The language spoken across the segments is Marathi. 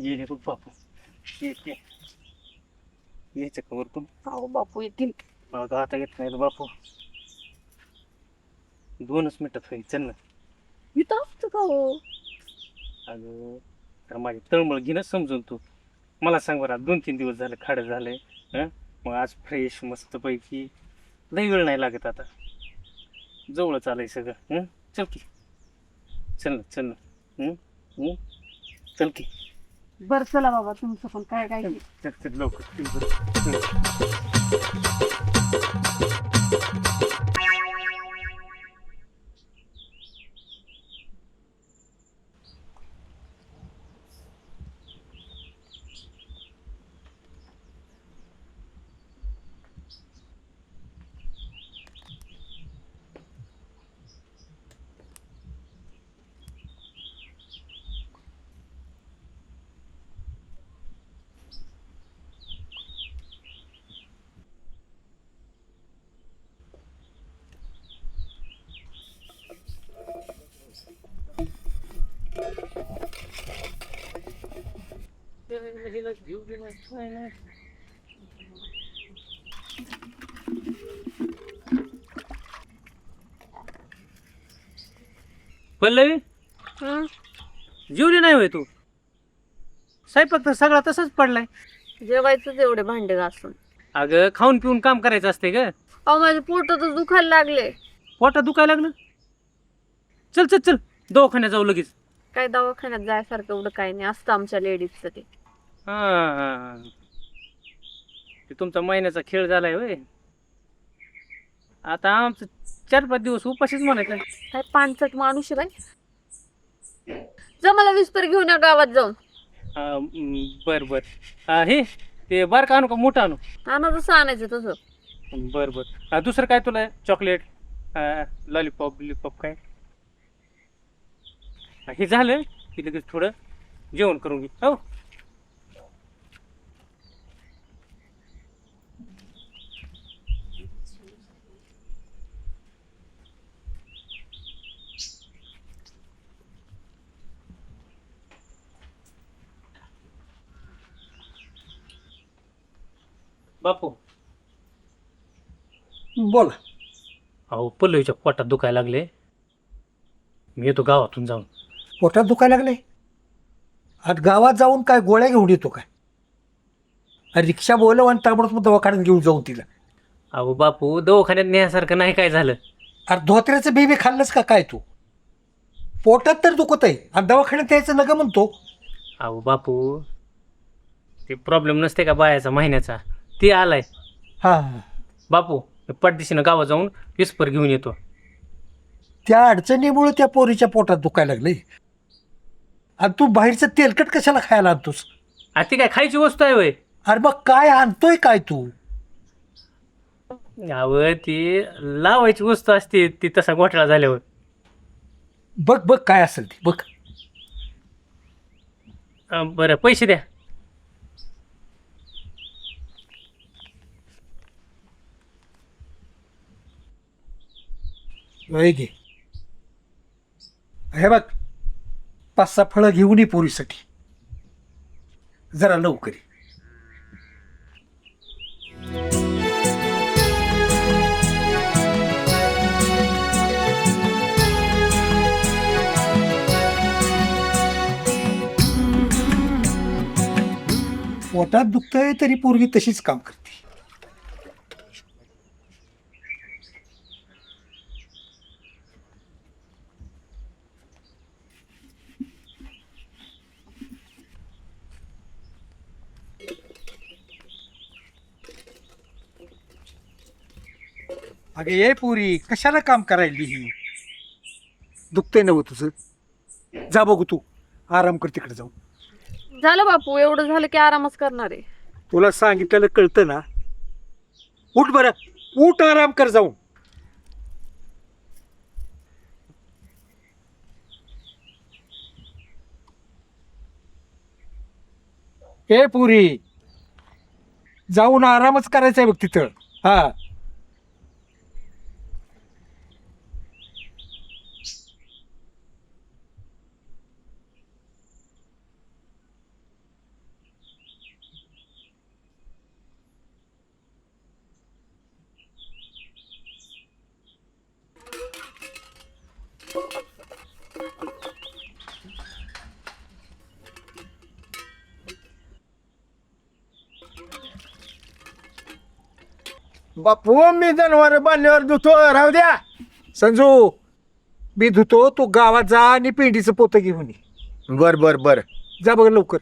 येणे बघ बापू. ये ये. यायचं का वरतून अहो बापू येतील. तर आता येत नाही बापू. दोनच मिनिटात होईल चल ना. इथं असतं का हो? अगं तर माझी तळमळ घेणं समजून तू. मला सांग बरं दोन तीन दिवस झाले खाडं झालंय हं? मग आज फ्रेश मस्तपैकी. लई वेळ नाही लागत आता. जवळच आलंय सगळं हं? चल की. चल ना चल ना. हं? हं? चल की. बर चला बाबा तुमचं पण काय काय लवकर. बरं. हं. पल्लवी? हं? जेवली नाही होय तू? स्वयंपाक तर सगळा तसाच पडलाय. जेवायचंच एवढे भांडे घासून. अगं खाऊन पिऊन काम करायचं असते ग. अहो माझे पोटच दुखायला लागले पोटात दुखायला लागलं? चल चल चल. दवाखान्यात जाऊ लगेच. काय दवाखान्यात जायसारखं एवढं काही नाही. असतं आमच्या लेडीजचं ते. हा हा, हा. ते तुमचा महिन्याचा खेळ झालाय होय. आता आमचं चार पाच दिवस उपाशीच म्हणायचं. काय पानसट माणूस आहे बाई. जा मला विस्पर घेऊन या गावात जाऊन. हा, म, बर बर. हा, हे ते बार का आणू का मोठं आणू? आणा जसं आणायचं तसं. बर बर. हा, दुसरं काय तुला चॉकलेट लॉलीपॉप बिलीपॉप काय? हा, हे झालं. की लगेच थोडं जेवण करून घे. हो. बापू. बोला. अहो पल्लवीच्या पोटात दुखायला लागले. मी येतो गावातून जाऊन. पोटात दुखायला लागले? आज गावात जाऊन काय गोळ्या घेऊन येतो काय? अरे रिक्षा बोलव आणि ताबडतोब दवाखान्यात घेऊन जाऊन तिला. अहो बापू दवाखान्यात नेण्यासारखं नाही काय झालं? अरे धोत्र्याचं बेबी खाल्लंस का काय तू? पोटात तर दुखत आहे. आणि दवाखान्यात यायचं नका म्हणतो. अहो बापू ते प्रॉब्लेम नसते का बायाचा महिन्याचा? ते आलाय. हां. बापू मी पटदिशीनं गावात जाऊन विस्पर घेऊन येतो. त्या अडचणीमुळे त्या पोरीच्या पोटात दुखायला लागले आणि तू बाहेरचं तेलकट कशाला खायला आणतोस? आ ती काय खायची वस्तू आहे वय अरे मग काय आणतोय काय तू? अहो ती लावायची वस्तू असते ती तसा घोटाळा झाल्यावर. बघ बघ काय असेल ती बघ. अं, बरं पैसे द्या. वय घे हे बघ पाच सहा फळं घेऊन ये पोरीसाठी. जरा लवकर ये. पोटात दुखतंय तरी पोरगी तशीच काम करते. अगे ये पुरी कशाला काम करायली ही? दुखतंय नव तुझं. जा बघू तू. आराम कर तिकडे जाऊ झालं बापू एवढं झालं की आरामच करणार आहे. तुला सांगितलेलं कळतं ना? उठ बरं. उठ आराम कर जाऊन. ए पुरी जाऊन आरामच करायचा आहे बघ तिथं. हा. बापू मी जनावर बांधल्यावर धुतो. राहू द्या. संजू मी धुतो. तू गावात जा आणि पेंडीचं पोतं घेऊन ये. बर बर बर. जा बघ लवकर.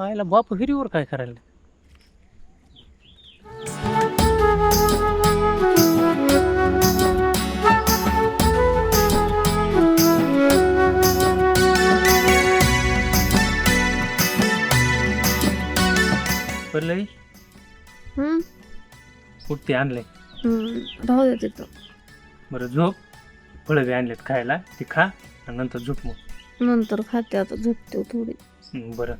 आयला बाप हिरीवर काय करायला? पल्लवी हम्म. कुठते आणलंय हम्म, राहू दे तिथं बरं झोप. फळं बी आणलेत खायला. ती खा आणि नंतर झोप मग. नंतर खाते आता झोपते थोडी. हं, बरं.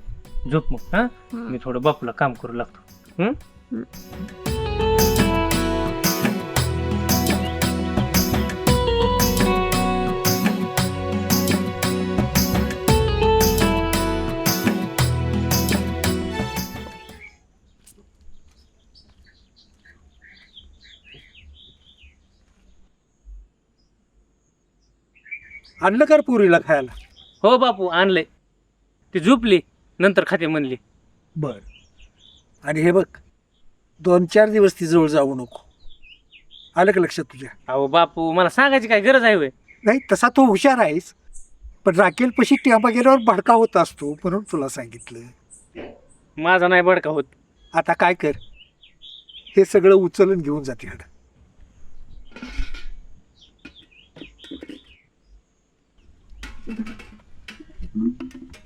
झोप मग हा? हम्म. मी थोडं बापूला काम करू लागतो. हं? आणलं कर पुरीला खायला? हो बापू आणलंय. ती झोपली नंतर खाते म्हणली. बर. आणि हे बघ दोन चार दिवस ती जवळ जाऊ नको. आलं का लक्षात तुझ्या? अहो बापू मला सांगायची काय गरज आहे होय? नाही तसा तू हुशार आहेस. पण राखेल पशी टेंबा गेल्यावर भडका होत असतो म्हणून तुला सांगितलं. माझा नाही बडका होत. आता काय कर? हे सगळं उचलून घेऊन जा Mm-hmm.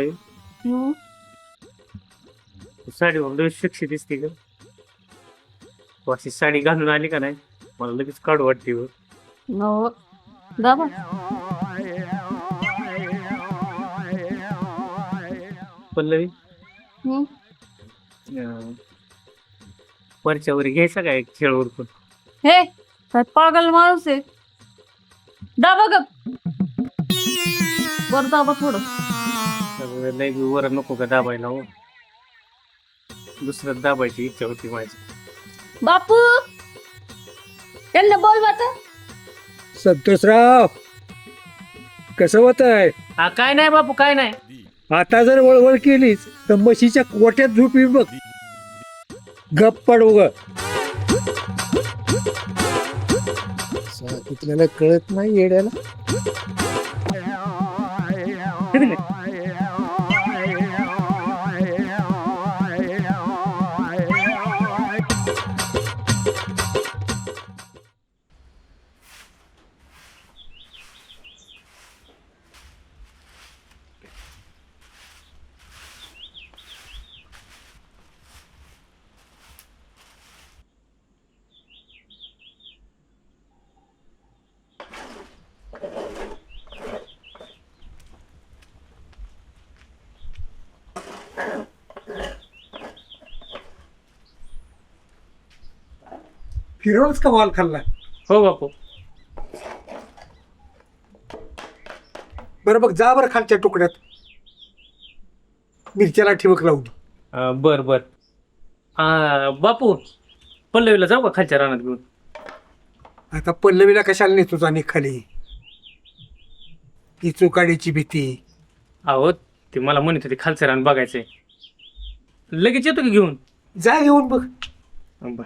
हम्म. साडी लय शिक्षी दिसते अशी साडी घालून आली का नाही? मला लगेच काढू वाटते हो. हो. दाबा. पल्लवी? हम्म. अं, वरच्या वर घ्यायचा काय खेळ उरकून? हे काय पागल माणूस आहे. दाबा ग बर दाबा थोडं. लय बी वर नको का दाबायला हो. दुसरं दाबायची इच्छा होती माझी. बापू! त्यांना बोल आता. संतोषराव कसं होत आहे हा काय नाही बापू काय नाही. आता जर वळवळ केलीच तर म्हशीच्या कोट्यात झोपी बघ. गप पड उग. तिथल्याला कळत नाही येड्याला. फिरवूनच का माल खाल्ला? हो बापू. बरं बघ जा बरं खालच्या तुकड्यात मिरच्याला ठिबक लावून. अं, बर बर. बापू पल्लवीला जाऊ का खालच्या रानात घेऊन? आता पल्लवीला कशाला नेतो आणि खाली? ती चुकाडीची भीती. अहो ते मला म्हणत होते खालचं रान बघायचंय. लगेच येतो की घेऊन? जा घेऊन बघ. बर.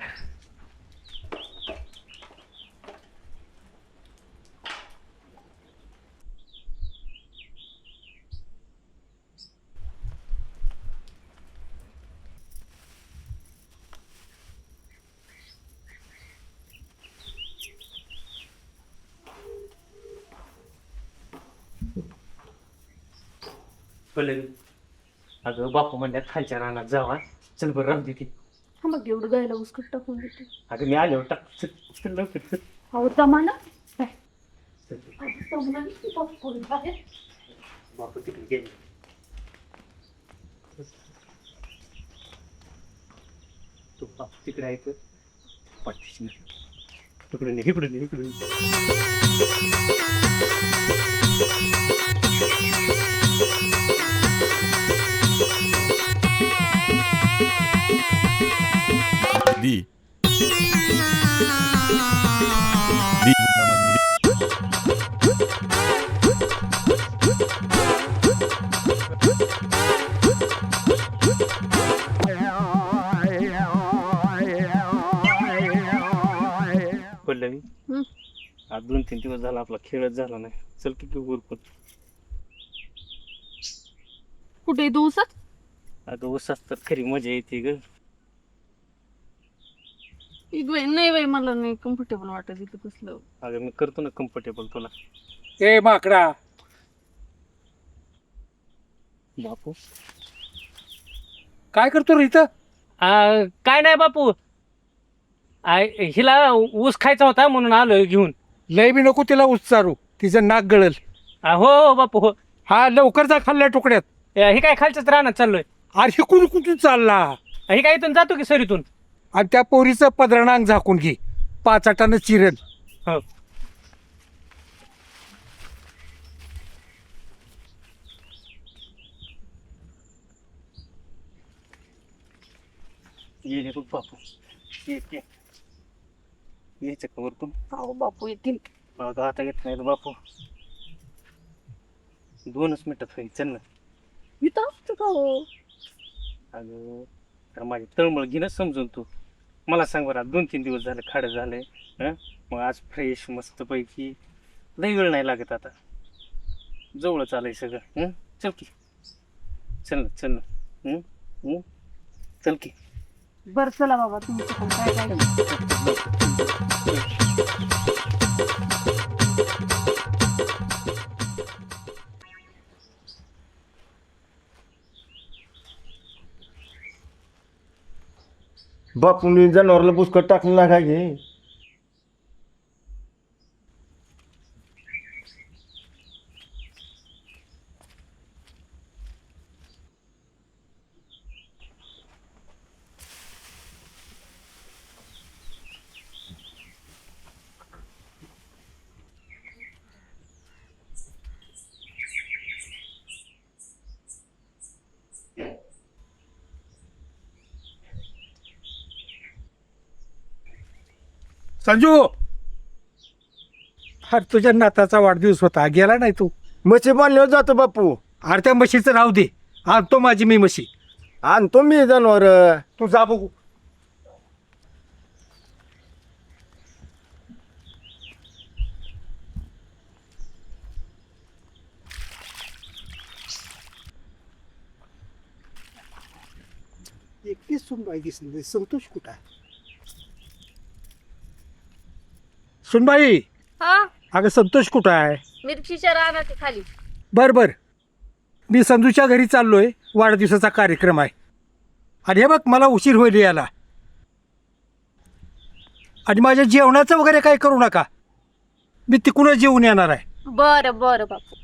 पल्लवी अगं बापू म्हणल्यात खालच्या रानात जावा चल बरं राहू दे ती थांबा की एवढं गायला उस्कट टाकून देते अगं मी आलो टाक चल, चल लवकर, चल. अहो काय? चल. बाप तिकडे गेले तू बापू तिकडे आहे तर पाठीशी नाही. इकडे नाही इकडे नाही इकडे नाही. आज दोन तीन दिवस झाला आपला खेळच झाला नाही. चल की घेऊ उरकून कुठे दिवसात अगं उसाच तर खरी मजा येते ग. नाही बाई मला नाही कम्फर्टेबल वाटत इथं कसलं अगं मी करतो ना कम्फर्टेबल तुला. ए माकडा. बापू. काय करतो रे इथं? आ, काय नाही बापू. आ, हिला ऊस खायचा होता म्हणून आलोय घेऊन. लय बी नको तिला उच्चारू. तिचं नाक गळल. हो बापू हो. हा लवकर जा खाल्ल्या तुकड्यात ए, हे काय खालच्याच राहणार चाललोय? अरे कुठून कुठून चालला? हे काय इथून जातो की सरीतून? आणि त्या पोरीचं पदराणांग झाकून घे. पाचाटानं चिरण हो. बापू. यायचं का वरतून? अहो बापू येतील. मला आता येत नाही रे बापू. दोनच मिनिटात होईल चल ना. इथं असतं का हो? अगं तर माझी तळमळ घेणं समजून तू. मला सांग बरं आज दोन तीन दिवस झाले खाडं झालंय हं? मग आज फ्रेश मस्तपैकी. लई वेळ नाही लागत आता. जवळच आलंय सगळं हं? चल की. चल ना चल ना. हं? हं? चल की. बर चला बाबा तुमचं पण काय काय? बापून जनावरला पुष्कळ टाकलं ना काय घे संजू! अरे तुझ्या नाताचा वाढदिवस होता. गेला नाही तू. म्हशी बांधल्यावर जातो बापू. अरे त्या म्हशीचं राहू दे. आणतो माझी मी म्हशी. आणतो मी जनावर. तू जा बघू. एकटीच सुनबाई दिसली. संतोष कुठं आहे? सुनबाई हा? अगं संतोष कुठं आहे? मिरचीच्या रानाच्या खाली. बर बर. मी संजूच्या घरी चाललोय वाढदिवसाचा कार्यक्रम आहे. आणि हे बघ मला उशीर होईल याला आणि माझ्या जेवणाचं वगैरे काही करू नका. मी तिकडूनच जेवून येणार आहे. बरं बरं बापू.